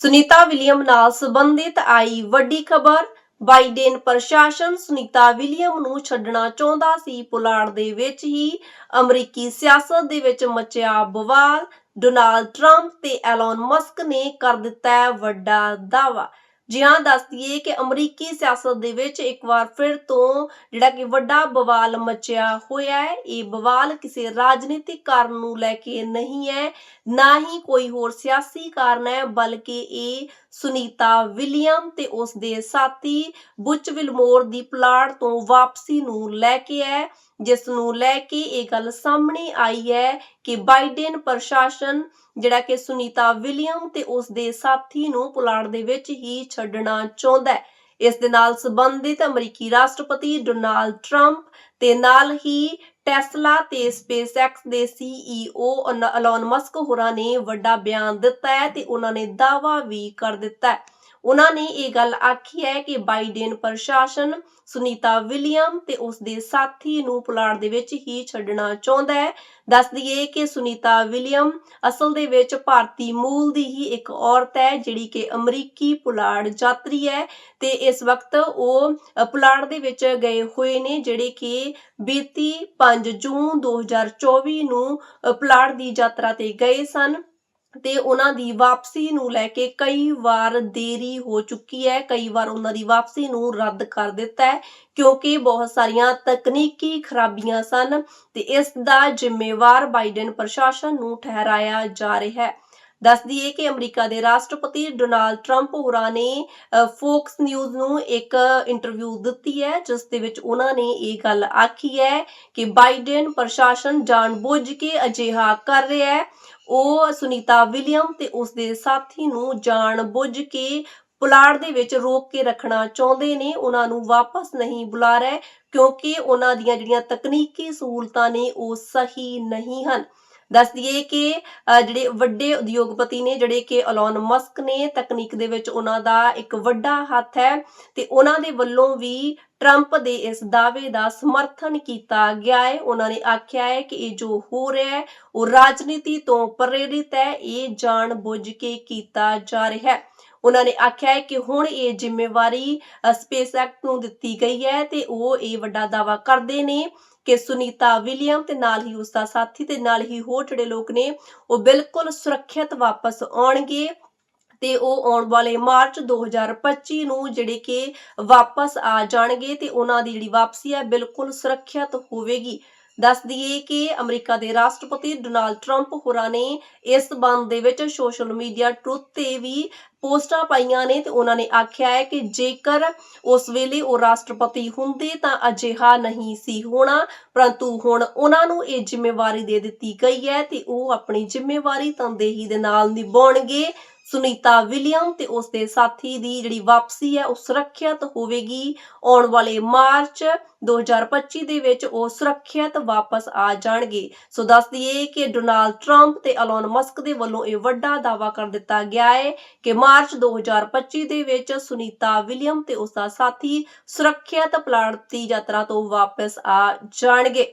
Sunita William ਨਾਲ ਸੰਬੰਧਿਤ ਆਈ ਵੱਡੀ ਖਬਰ, ਬਾਈਡਨ ਪ੍ਰਸ਼ਾਸਨ ਸੁਨੀਤਾ ਵਿਲੀਅਮ ਨੂੰ ਛੱਡਣਾ ਚਾਹੁੰਦਾ ਸੀ। ਪੁਲਾੜ ਦੇ ਵਿੱਚ ਹੀ ਅਮਰੀਕੀ ਸਿਆਸਤ ਦੇ ਵਿੱਚ ਮਚਿਆ ਬਵਾਲ, ਡੋਨਾਲਡ ਟਰੰਪ ਤੇ ਐਲਨ ਮਸਕ ਨੇ ਕਰ ਦਿੱਤਾ ਵੱਡਾ ਦਾਵਾ ਜੀ ਹਾਂ ਦੱਸ ਦਈਏ ਕਿ ਅਮਰੀਕੀ ਸਿਆਸਤ ਦੇ ਵਿੱਚ ਇੱਕ ਵਾਰ ਫਿਰ ਤੋਂ ਜਿਹੜਾ ਕਿ ਵੱਡਾ ਬਵਾਲ ਮਚਿਆ ਹੋਇਆ ਹੈ, ਇਹ ਬਵਾਲ ਕਿਸੇ ਰਾਜਨੀਤਿਕ ਕਾਰਨ ਨੂੰ ਲੈ ਕੇ ਨਹੀਂ ਹੈ, ਨਾ ਹੀ ਕੋਈ ਹੋਰ ਸਿਆਸੀ ਕਾਰਨ ਹੈ, ਬਲਕਿ ਇਹ ਸੁਨੀਤਾ ਵਿਲੀਅਮ ਤੇ ਉਸ ਦੇ ਸਾਥੀ ਬੁੱਚ ਵਿਲਮੋਰ ਦੀ ਪਲਾਟ ਤੋਂ ਵਾਪਸੀ ਨੂੰ ਲੈ ਕੇ ਹੈ ਜਿਸ ਨੂੰ ਲੈ ਕੇ ਇਹ ਗੱਲ ਸਾਹਮਣੇ ਆਈ ਹੈ ਕਿ ਬਾਈਡਨ ਪ੍ਰਸ਼ਾਸਨ, ਜਿਹੜਾ ਕਿ ਸੁਨੀਤਾ ਵਿਲੀਅਮ ਤੇ ਉਸ ਦੇ ਸਾਥੀ ਨੂੰ ਪੁਲਾੜ ਦੇ ਵਿੱਚ ਹੀ ਛੱਡਣਾ ਚਾਹੁੰਦਾ ਹੈ। ਇਸ ਦੇ ਨਾਲ ਸੰਬੰਧਿਤ ਅਮਰੀਕੀ ਰਾਸ਼ਟਰਪਤੀ ਡੋਨਾਲਡ ਟਰੰਪ ਤੇ ਨਾਲ ਹੀ ਟੈਸਲਾ ਤੇ ਸਪੇਸਐਕਸ ਦੇ ਸੀਈਓ ਅਲੋਨ ਮਸਕ ਹੋਰਾਂ ਨੇ ਵੱਡਾ ਬਿਆਨ ਦਿੱਤਾ ਹੈ ਤੇ ਉਹਨਾਂ ਨੇ ਦਾਅਵਾ ਵੀ ਕਰ ਦਿੱਤਾ ਹੈ। ਉਹਨਾਂ ਨੇ ਇਹ ਗੱਲ ਆਖੀ ਹੈ ਕਿ ਬਾਈਡਨ ਪ੍ਰਸ਼ਾਸਨ ਸੁਨੀਤਾ ਵਿਲੀਅਮ ਤੇ ਉਸ ਦੇ ਸਾਥੀ ਨੂੰ ਪੁਲਾੜ ਦੇ ਵਿੱਚ ਹੀ ਛੱਡਣਾ ਚਾਹੁੰਦਾ ਹੈ। ਦੱਸ ਦਈਏ ਕਿ ਸੁਨੀਤਾ ਵਿਲੀਅਮ ਅਸਲ ਦੇ ਵਿੱਚ ਭਾਰਤੀ ਮੂਲ ਦੀ ਹੀ ਇੱਕ ਔਰਤ ਹੈ, ਜਿਹੜੀ ਕਿ ਅਮਰੀਕੀ ਪੁਲਾੜ ਯਾਤਰੀ ਹੈ ਤੇ ਇਸ ਵਕਤ ਉਹ ਪੁਲਾੜ ਦੇ ਵਿੱਚ ਗਏ ਹੋਏ ਨੇ, ਜਿਹੜੇ ਕਿ ਬੀਤੀ 5 ਜੂਨ 2024 ਨੂੰ ਪੁਲਾੜ ਦੀ ਯਾਤਰਾ ਤੇ ਗਏ ਸਨ। ਤੇ ਉਹਨਾਂ ਦੀ ਵਾਪਸੀ ਨੂੰ ਲੈ ਕੇ ਕਈ ਵਾਰ ਦੇਰੀ ਹੋ ਚੁੱਕੀ ਹੈ, ਕਈ ਵਾਰ ਉਹਨਾਂ ਦੀ ਵਾਪਸੀ ਨੂੰ ਰੱਦ ਕਰ ਦਿੱਤਾ ਹੈ, ਕਿਉਂਕਿ ਬਹੁਤ ਸਾਰੀਆਂ ਤਕਨੀਕੀ ਖਰਾਬੀਆਂ ਸਨ ਤੇ ਇਸ ਦਾ ਜ਼ਿੰਮੇਵਾਰ ਬਾਈਡਨ ਪ੍ਰਸ਼ਾਸਨ ਨੂੰ ਠਹਿਰਾਇਆ ਜਾ ਰਿਹਾ ਹੈ। ਦੱਸ ਦਈਏ ਕਿ ਅਮਰੀਕਾ ਦੇ ਰਾਸ਼ਟਰਪਤੀ ਡੋਨਾਲਡ ਟਰੰਪ ਹੋਰਾਂ ਨੇ ਫੋਕਸ ਨਿਊਜ਼ ਨੂੰ ਇੱਕ ਇੰਟਰਵਿਊ ਦਿੱਤੀ ਹੈ, ਜਿਸ ਦੇ ਵਿੱਚ ਉਹਨਾਂ ਨੇ ਇਹ ਗੱਲ ਆਖੀ ਹੈ ਕਿ ਬਾਈਡਨ ਪ੍ਰਸ਼ਾਸਨ ਜਾਣਬੁੱਝ ਕੇ ਅਜਿਹਾ ਕਰ ਰਿਹਾ ਹੈ। ਉਹ ਸੁਨੀਤਾ ਵਿਲੀਅਮ ਤੇ ਉਸ ਦੇ ਸਾਥੀ ਨੂੰ ਜਾਣ ਜਾਣਬੁੱਝ ਕੇ ਪੁਲਾੜ ਦੇ ਵਿੱਚ ਰੋਕ ਕੇ ਰੱਖਣਾ ਚਾਹੁੰਦੇ ਨੇ। ਉਹਨਾਂ ਨੂੰ ਵਾਪਸ ਨਹੀਂ ਬੁਲਾ ਰਹੇ ਕਿਉਂਕਿ ਉਹਨਾਂ ਦੀਆਂ ਜਿਹੜੀਆਂ ਤਕਨੀਕੀ ਸਹੂਲਤਾਂ ਨੇ ਉਹ ਸਹੀ ਨਹੀਂ ਹਨ। ਦੱਸ ਦਈਏ ਕਿ ਜਿਹੜੇ ਵੱਡੇ ਉਦਯੋਗਪਤੀ ਨੇ, ਜਿਹੜੇ ਕਿ ਅਲੋਨ ਮਸਕ ਨੇ, ਤਕਨੀਕ ਦੇ ਵਿੱਚ ਉਹਨਾਂ ਦਾ ਇੱਕ ਵੱਡਾ ਹੱਥ ਹੈ ਤੇ ਉਹਨਾਂ ਦੇ ਵੱਲੋਂ ਵੀ ਟਰੰਪ ਦੇ ਇਸ ਦਾਅਵੇ ਦਾ ਸਮਰਥਨ ਕੀਤਾ ਗਿਆ ਹੈ। ਉਹਨਾਂ ਨੇ ਆਖਿਆ ਹੈ ਕਿ ਇਹ ਜੋ ਹੋ ਰਿਹਾ ਹੈ, ਉਹ ਰਾਜਨੀਤੀ ਤੋਂ ਪ੍ਰੇਰਿਤ ਹੈ, ਇਹ ਜਾਣ ਬੁੱਝ ਕੇ ਕੀਤਾ ਜਾ ਰਿਹਾ ਹੈ। ਉਹਨਾਂ ਨੇ ਆਖਿਆ ਹੈ ਕਿ ਹੁਣ ਇਹ ਜ਼ਿੰਮੇਵਾਰੀ ਸਪੇਸ ਐਕਟ ਨੂੰ ਦਿੱਤੀ ਗਈ ਹੈ ਤੇ ਉਹ ਇਹ ਵੱਡਾ ਦਾਵਾ ਕਰਦੇ ਨੇ ਕਿ ਸੁਨੀਤਾ ਵਿਲੀਅਮ ਤੇ ਨਾਲ ਹੀ ਉਸ ਦਾ ਸਾਥੀ ਤੇ ਨਾਲ ਹੀ ਹੋਰ ਜਿਹੜੇ ਲੋਕ ਨੇ, ਉਹ ਬਿਲਕੁਲ ਸੁਰੱਖਿਅਤ ਵਾਪਸ ਆਉਣਗੇ ਤੇ ਉਹ ਆਉਣ ਵਾਲੇ ਮਾਰਚ 2025 ਨੂੰ ਜਿਹੜੇ ਕਿ ਵਾਪਸ ਆ ਜਾਣਗੇ ਤੇ ਉਹਨਾਂ ਦੀ ਜਿਹੜੀ ਵਾਪਸੀ ਹੈ ਬਿਲਕੁਲ ਸੁਰੱਖਿਅਤ ਹੋਵੇਗੀ। ਦੱਸ ਦਈਏ ਕਿ ਅਮਰੀਕਾ ਦੇ ਰਾਸ਼ਟਰਪਤੀ ਡੋਨਾਲਡ ਟਰੰਪ ਹੋਰਾਂ ਨੇ ਇਸ ਬੰਦ ਦੇ ਵਿੱਚ ਸੋਸ਼ਲ ਮੀਡੀਆ ਟਰੁੱਥ ਤੇ ਵੀ ਪੋਸਟਾਂ ਪਾਈਆਂ ਨੇ ਤੇ ਉਹਨਾਂ ਨੇ ਆਖਿਆ ਹੈ ਕਿ ਜੇਕਰ ਉਸ ਵੇਲੇ ਉਹ ਰਾਸ਼ਟਰਪਤੀ ਹੁੰਦੇ ਤਾਂ ਅਜਿਹਾ ਨਹੀਂ ਸੀ ਹੋਣਾ, ਪਰੰਤੂ ਹੁਣ ਉਹਨਾਂ ਨੂੰ ਇਹ ਜ਼ਿੰਮੇਵਾਰੀ ਦੇ ਦਿੱਤੀ ਗਈ ਹੈ ਤੇ ਉਹ ਆਪਣੀ ਜ਼ਿੰਮੇਵਾਰੀ ਤਨਦੇਹੀ ਦੇ ਨਾਲ ਨਿਭਾਉਣਗੇ। ਸੁਨੀਤਾ ਵਿਲੀਅਮ ਤੇ ਉਸ ਦੇ ਸਾਥੀ ਦੀ ਜਿਹੜੀ ਵਾਪਸੀ ਹੈ, ਉਹ ਸੁਰੱਖਿਅਤ ਹੋਵੇਗੀ। ਆਉਣ ਵਾਲੇ ਮਾਰਚ 2025 ਦੇ ਵਿੱਚ ਉਹ ਸੁਰੱਖਿਅਤ ਵਾਪਸ ਆ ਜਾਣਗੇ। ਸੋ ਦੱਸ ਦਈਏ ਕਿ ਡੋਨਾਲਡ ਟਰੰਪ ਤੇ ਅਲੋਨ ਮਸਕ ਦੇ ਵੱਲੋਂ ਇਹ ਵੱਡਾ ਦਾਅਵਾ ਕਰ ਦਿੱਤਾ ਗਿਆ ਹੈ ਕਿ ਮਾਰਚ 2025 ਦੇ ਵਿੱਚ ਸੁਨੀਤਾ ਵਿਲੀਅਮ ਤੇ ਉਸ ਦਾ ਸਾਥੀ ਸੁਰੱਖਿਅਤ ਪਲਾਟ ਦੀ ਯਾਤਰਾ ਤੋਂ ਵਾਪਸ ਆ ਜਾਣਗੇ।